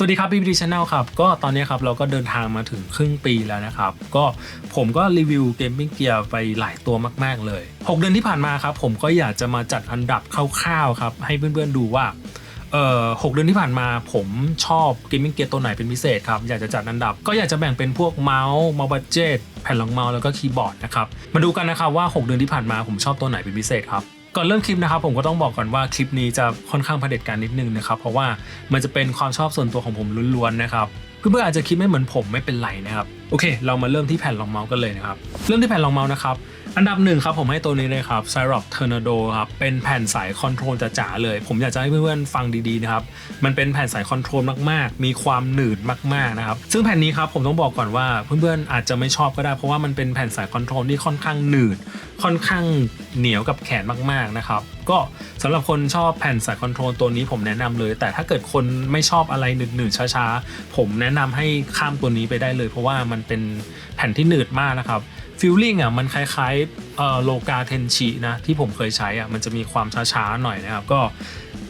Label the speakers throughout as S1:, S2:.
S1: สวัสดีครับพี่พีชแนลครับก็ตอนนี้ครับเราก็เดินทางมาถึงครึ่งปีแล้วนะครับ ก็ผมก็รีวิวเกมมิ่งเกียร์ไปหลายตัวมาก ๆ เลย 6 เดือนที่ผ่านมาครับ ผมก็อยากจะมาจัดอันดับคร่าวๆครับ ให้เพื่อนๆดูว่าเอ่อหกเดือนที่ผ่านมาผมชอบเกมมิ่งเกียร์ตัวไหนเป็นพิเศษครับอยากจะจัดอันดับ ก็อยากจะแบ่งเป็นพวกเมาส์เมาส์บัตเจตแผ่นรองเมาส์แล้วก็คีย์บอร์ดนะครับมาดูกันนะครับว่า 6 เดือนที่ผ่านมาผมชอบตัวไหนเป็นพิเศษครับ ก่อนเริ่มคลิปนะครับผมก็ต้องบอกก่อนว่าคลิปนี้จะค่อนข้างเผด็จการนิดนึงนะครับเพราะว่ามันจะเป็นความชอบส่วนตัวของผมล้วนๆนะครับเพื่อนๆอาจจะคิดไม่เหมือนผมไม่เป็นไรนะครับโอเค เรามาเริ่มที่แผ่นรองเมาส์กันเลยนะครับเริ่มที่แผ่นรองเมาส์นะครับอันดับหนึ่งครับผมให้ตัวนี้เลยครับ c y r o p Tornado ครับเป็นแผ่นสายคอนโทรลจ๋าๆเลย ผมอยากจะให้เพื่อนๆฟังดีๆนะครับมันเป็นแผ่นสายคอนโทรลมากๆ มีความหนืดมากๆนะครับซึ่งแผ่นนี้ครับผมต้องบอกก่อนว่าเพื่อนๆอาจจะไม่ชอบก็ได้ เพราะว่ามันเป็นแผ่นสายคอนโทรลที่ค่อนข้างหนืดค่อนข้างเหนียวกับแขนมากๆนะครับ ก็สำหรับคนชอบแผ่นสายคอนโทรลตัวนี้ผมแนะนำเลย แต่ถ้าเกิดคนไม่ชอบอะไรหนืดๆช้าๆ ผมแนะนำให้ข้ามตัวนี้ไปได้เลย เพราะว่ามันเป็นแผ่นที่หนืดมากนะครับฟิลลิ่งอะมันคล้ายๆโลกาเทนชินะที่ผมเคยใช้อะมันจะมีความช้าๆหน่อยนะครับก็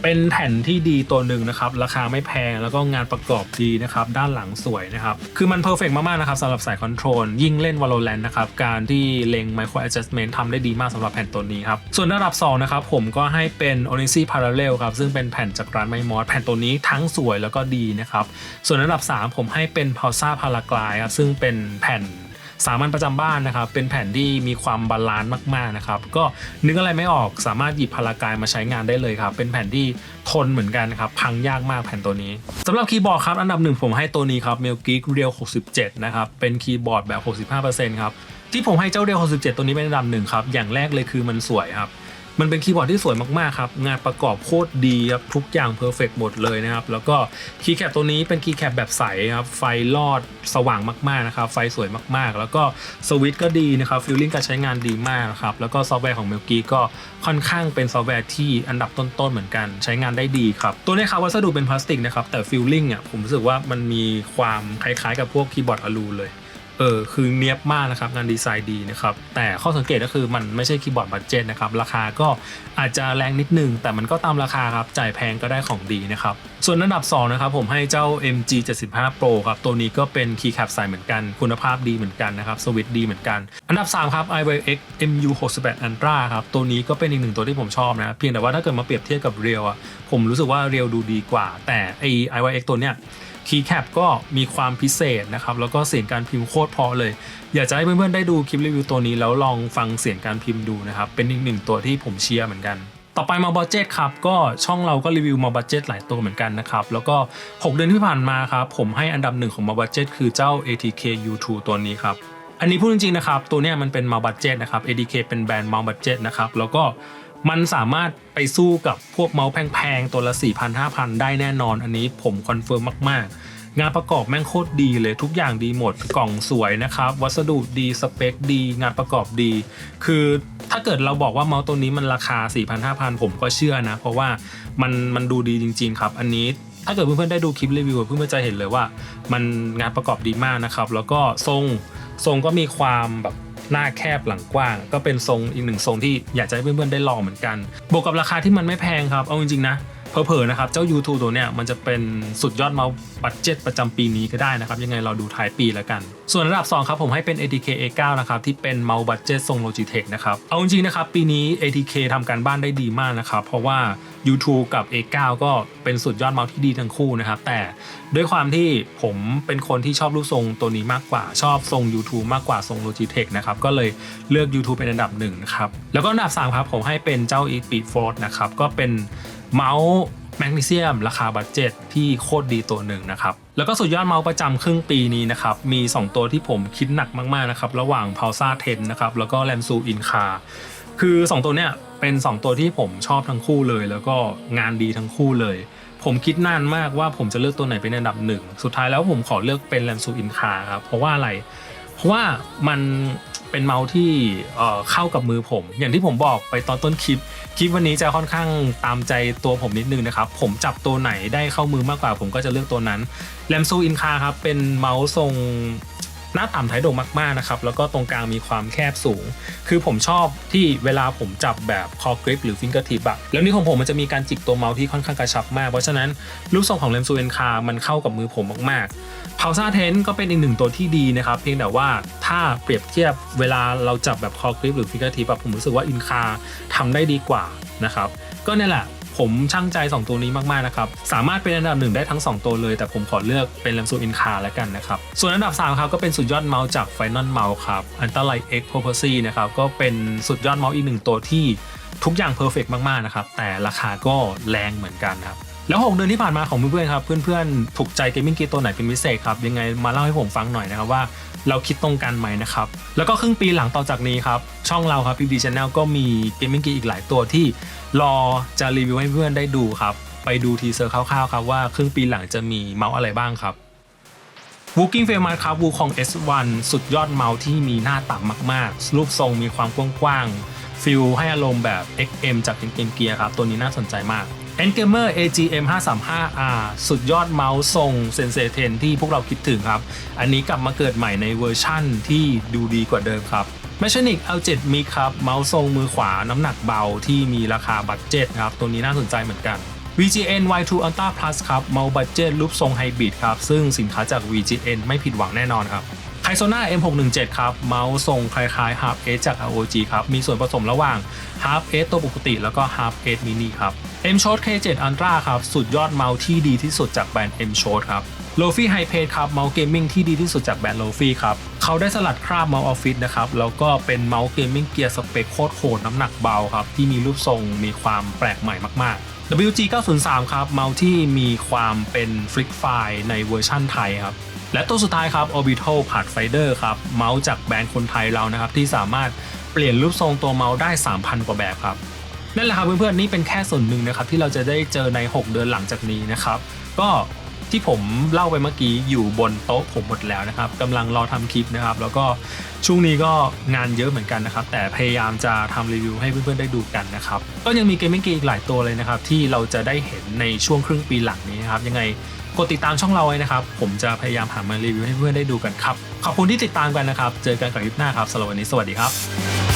S1: เป็นแผ่นที่ดีตัวหนึ่งนะครับ ราคาไม่แพงแล้วก็งานประกอบดีนะครับ ด้านหลังสวยนะครับ คือมันเพอร์เฟกมาก ๆ นะครับสำหรับสายคอนโทรลยิ่งเล่น Valorant นะครับ การที่เล็ง Micro Adjustment ทำได้ดีมากสำหรับแผ่นตัวนี้ครับ ส่วนระดับ 2 นะครับ ผมก็ให้เป็น Odyssey Parallel ครับ ซึ่งเป็นแผ่นจากร้านไมมอสแผ่นตัวนี้ทั้งสวยแล้วก็ดีนะครับ ส่วนระดับ 3 ผมให้เป็น p a u s a Paraglide ครับซึ่งเป็นแผ่น สามัญประจำบ้านนะครับ เป็นแผ่นที่มีความบาลานซ์มากๆนะครับ ก็นึกอะไรไม่ออกสามารถหยิบพารากายมาใช้งานได้เลยครับ เป็นแผ่นที่ทนเหมือนกันครับ พังยากมากแผ่นตัวนี้สำหรับคีย์บอร์ดครับ อันดับหนึ่งผมให้ตัวนี้ครับ m e l g e e k Real 67 นะครับ เป็นคีย์บอร์ดแบบ 65%ครับ ที่ผมให้เจ้า Real 67 ตัวนี้เป็นอันดับหนึ่งครับ อย่างแรกเลยคือมันสวยครับ มันเป็นคีย์บอร์ดที่สวยมากๆครับงานประกอบโคตรดีครับทุกอย่างเพอร์เฟกหมดเลยนะครับแล้วก็คีย์แคปตัวนี้เป็นคีย์แคปแบบใสครับไฟลอดสว่างมากๆนะครับไฟสวยมากๆ แล้วก็สวิตช์ก็ดีนะครับฟิลลิ่งการใช้งานดีมากครับแล้วก็ซอฟต์แวร์ของเมลกี้ก็ค่อนข้างเป็นซอฟต์แวร์ที่อันดับต้นๆเหมือนกันใช้งานได้ดีครับตัวนี้ครับวัสดุเป็นพลาสติกนะครับแต่ฟิลลิ่งอะผมรู้สึกว่ามันมีความคล้ายๆกับพวกคีย์บอร์ดอลูเลย เออคือเนียบมากนะครับงานดีไซน์ดีนะครับแต่ข้อสังเกตก็คือมันไม่ใช่คีย์บอร์ดบัตเจ็ตนะครับราคาก็อาจจะแรงนิดนึง แต่มันก็ตามราคาครับจ่ายแพงก็ได้ของดีนะครับส่วนอันดับ2นะครับผมให้เจ้า MG 75 Pro ครับตัวนี้ก็เป็นคีย์แคปใสเหมือนกัน คุณภาพดีเหมือนกันนะครับสวิตดีเหมือนกัน อันดับ 3 ครับ iWire MU 68 Ultra ครับตัวนี้ก็เป็นอีกหนึ่งตัวที่ผมชอบนะเพียงแต่ว่าถ้าเกิดมาเปรียบเทียบกับเรียวอะผมรู้สึกว่าเรียวดูดีกว่า แต่ไอ iWire ตัวเนี้ย คีแคปก็มีความพิเศษนะครับ แล้วก็เสียงการพิมพ์โคตรเพอเลย อยากจะให้เพื่อนๆได้ดูคลิปรีวิวตัวนี้แล้วลองฟังเสียงการพิมพ์ดูนะครับ เป็นอีกหนึ่งตัวที่ผมเชียร์เหมือนกันต่อไปมาบัจเจตครับก็ช่องเราก็รีวิวมาบัจเจตหลายตัวเหมือนกันนะครับ แล้วก็ 6 เดือนที่ผ่านมาครับผมให้อันดับหนึ่งของมาบัจเจตคือเจ้า ATK U2 ตัวนี้ครับ อันนี้พูดจริงๆนะครับ ตัวเนี้ยมันเป็นมาบัจเจตนะครับ ATK เป็นแบรนด์มาบัจเจตนะครับแล้วก็ มันสามารถไปสู้กับพวกเมาส์แพงๆ ตัวละ 4,000 5,000 ได้แน่นอน อันนี้ผมคอนเฟิร์มมากๆ งานประกอบแม่งโคตรดีเลยทุกอย่างดีหมดกล่องสวยนะครับ วัสดุดีสเปคดี งานประกอบดี คือถ้าเกิดเราบอกว่าเมาส์ตัวนี้มันราคา 4,000 5,000 ผมก็เชื่อนะ เพราะว่ามันมันดูดีจริง ๆ ครับ อันนี้ถ้าเกิดเพื่อนๆได้ดูคลิปรีวิวเพื่อนๆจะเห็นเลยว่า มันงานประกอบดีมากนะครับ แล้วก็ทรงทรงก็มีความแบบ หน้าแคบหลังกว้าง ก็เป็นทรงอีกหนึ่งทรงที่อยากจะให้เพื่อนๆได้ลองเหมือนกัน บวกกับราคาที่มันไม่แพงครับ เอาจริงๆนะเผลอๆนะครับ เจ้า YouTube ตัวเนี้ยมันจะเป็นสุดยอดเมาส์บัตเจ็ตประจำปีนี้ก็ได้นะครับ ยังไงเราดูท้ายปีแล้วกัน ส่วนระดับ 2 ครับผมให้เป็น ATK A9 นะครับที่เป็นเมาส์บัตเจ็ตทรง Logitech นะครับ เอาจริงๆนะครับปีนี้ ATK ทำการบ้านได้ดีมากนะครับ เพราะว่า u t u b e กับ A9 ก็เป็นสุดยอดเมาส์ที่ดีทั้งคู่นะครับ แต่ด้วยความที่ผมเป็นคนที่ชอบรูปทรงตัวนี้มากกว่า ชอบทรง YouTube มากกว่าทรง Logitech นะครับ ก็เลยเลือก YouTube เป็นอันดับหนึ่งนะครับ แล้วก็อันดับ3ครับผมให้เป็นเจ้า e p i f o r นะครับ ก็เป็นเมาส์แมกนีเซียมราคาบัตเจ็ตที่โคตรดีตัวหนึ่งนะครับ แล้วก็สุดยอดเมาส์ประจำครึ่งปีนี้นะครับ มี 2 ตัวที่ผมคิดหนักมาก ๆ นะครับ ระหว่าง p a u s a 10 นะครับ แล้วก็ Lamsu Inca คือ 2 ตัวเนี้ย เป็น 2 ตัวที่ผมชอบทั้งคู่เลย แล้วก็งานดีทั้งคู่เลย ผมคิดนานมากว่าผมจะเลือกตัวไหนเป็นอันดับหนึ่งสุดท้ายแล้วผมขอเลือกเป็น Lamsu Inca ครับเพราะว่าอะไรเพราะว่ามันเป็นเมาส์ที่เข้ากับมือผม อย่างที่ผมบอกไปตอนต้นคลิปคลิปวันนี้จะค่อนข้างตามใจตัวผมนิดนึงนะครับ ผมจับตัวไหนได้เข้ามือมากกว่า ผมก็จะเลือกตัวนั้นแลมซูอินคาครับเป็นเมาส์ทรง น้าต่ำท้ายโด่งมากๆนะครับแล้วก็ตรงกลางมีความแคบสูง คือผมชอบที่เวลาผมจับแบบคอกริปหรือฟิงเกอร์ทิปอะแล้วนี่ของผมมันจะมีการจิกตัวเมาส์ที่ค่อนข้างกระชับมาก เพราะฉะนั้นรูปทรงของเลมซูเอนคามันเข้ากับมือผมมากๆ p a u s a t e n ก็เป็นอีกหนึ่งตัวที่ดีนะครับเพียงแต่ว่าถ้าเปรียบเทียบเวลาเราจับแบบคอกริปหรือฟิงเกอร์ทิปผมรู้สึกว่าอินคาทำได้ดีกว่านะครับก็เนี่ยแหละ ผมช่างใจ 2 ตัวนี้มากๆนะครับ สามารถเป็นอันดับหนึ่งได้ทั้ง 2 ตัวเลย แต่ผมขอเลือกเป็นลัมซูอินคาแล้วกันนะครับ ส่วนอันดับ 3 ครับก็เป็นสุดยอดเมาส์จาก Final Mouse ครับ a n t a l i g h t X p r o p e r c y นะครับก็เป็นสุดยอดเมาส์อีกหนึ่งตัวที่ทุกอย่างเพอร์เฟกมากๆนะครับแต่ราคาก็แรงเหมือนกันครับ แล้ว 6 เดือนที่ผ่านมาของเพื่อนๆครับ เพื่อนๆ ถูกใจเกมมิ่งกีตัวไหนเป็นพิเศษครับ ยังไงมาเล่าให้ผมฟังหน่อยนะครับว่าเราคิดตรงกันไหมนะครับ แล้วก็ครึ่งปีหลังต่อจากนี้ครับ ช่องเราครับ PB Channel ก็มีเกมมิ่งกีอีกหลายตัวที่รอจะรีวิวให้เพื่อนได้ดูครับ ไปดูทีเซอร์คร่าวๆครับว่าครึ่งปีหลังจะมีเมาส์อะไรบ้างครับ w o o k i n g f a m e ครับ Wukong S1 สุดยอดเมาส์ที่มีหน้าต่ำมากๆ รูปทรงมีความกว้างๆฟิลให้อารมณ์แบบ XM จากเกมเกียร์ครับ ตัวนี้น่าสนใจมาก e n g a m e r AGM 535R สุดยอดเมาส์ทรง Sensei 10ที่พวกเราคิดถึงครับ อันนี้กลับมาเกิดใหม่ในเวอร์ชั่นที่ดูดีกว่าเดิมครับ m a c h i n i c L7 Mix ครับเมาส์ทรงมือขวาน้ำหนักเบาที่มีราคาบัตเจ็ตครับ ตัวนี้น่าสนใจเหมือนกัน VGN Y2 Ultra Plus ครับเมาส์บัตเจ็ตรูปทรงไฮบริดครับ ซึ่งสินค้าจาก VGN ไม่ผิดหวังแน่นอนครับ ไคโซนา M617 ครับ เมาส์ทรงคล้ายๆ Half Edge จาก ROG ครับ มีส่วนผสมระหว่าง Half Edge ตัวปกติ แล้วก็ Half Edge Mini ครับ M Shot K7 Ultra ครับ สุดยอดเมาส์ที่ดีที่สุดจากแบรนด์ M Shot ครับ l o f i High Pace ครับ เมาส์เกมมิ่งที่ดีที่สุดจากแบรนด์ l o f i ครับ เขาได้สลัดคราบเมาส์ออฟฟิศนะครับ แล้วก็เป็นเมาส์เกมมิ่งเกียร์สเปคโคตรโหดน้ำหนักเบาครับ ที่มีรูปทรงมีความแปลกใหม่มากๆ WG 903ครับเมาส์ที่มีความเป็นฟลิกไฟในเวอร์ชั่นไทยครับและตัวสุดท้ายครับ Orbital Pathfinder ครับเมาส์จากแบรนด์คนไทยเรานะครับที่สามารถเปลี่ยนรูปทรงตัวเมาส์ได้ 3,000 กว่าแบบครับนั่นแหละครับเพื่อนๆนี่เป็นแค่ส่วนหนึ่งนะครับที่เราจะได้เจอใน 6 เดือนหลังจากนี้นะครับก็ ที่ผมเล่าไปเมื่อกี้อยู่บนโต๊ะผมหมดแล้วนะครับกำลังรอทำคลิปนะครับ แล้วก็ช่วงนี้ก็งานเยอะเหมือนกันนะครับ แต่พยายามจะทำรีวิวให้เพื่อนๆได้ดูกันนะครับ ก็ยังมีเกมมิ่งเกมอีกหลายตัวเลยนะครับ ที่เราจะได้เห็นในช่วงครึ่งปีหลังนี้นะครับ ยังไงกดติดตามช่องเราไว้นะครับ ผมจะพยายามหามารีวิวให้เพื่อนๆได้ดูกันครับ ขอบคุณที่ติดตามกันนะครับ เจอกันกับคลิปหน้าครับสำหรับวันนี้สวัสดีครับ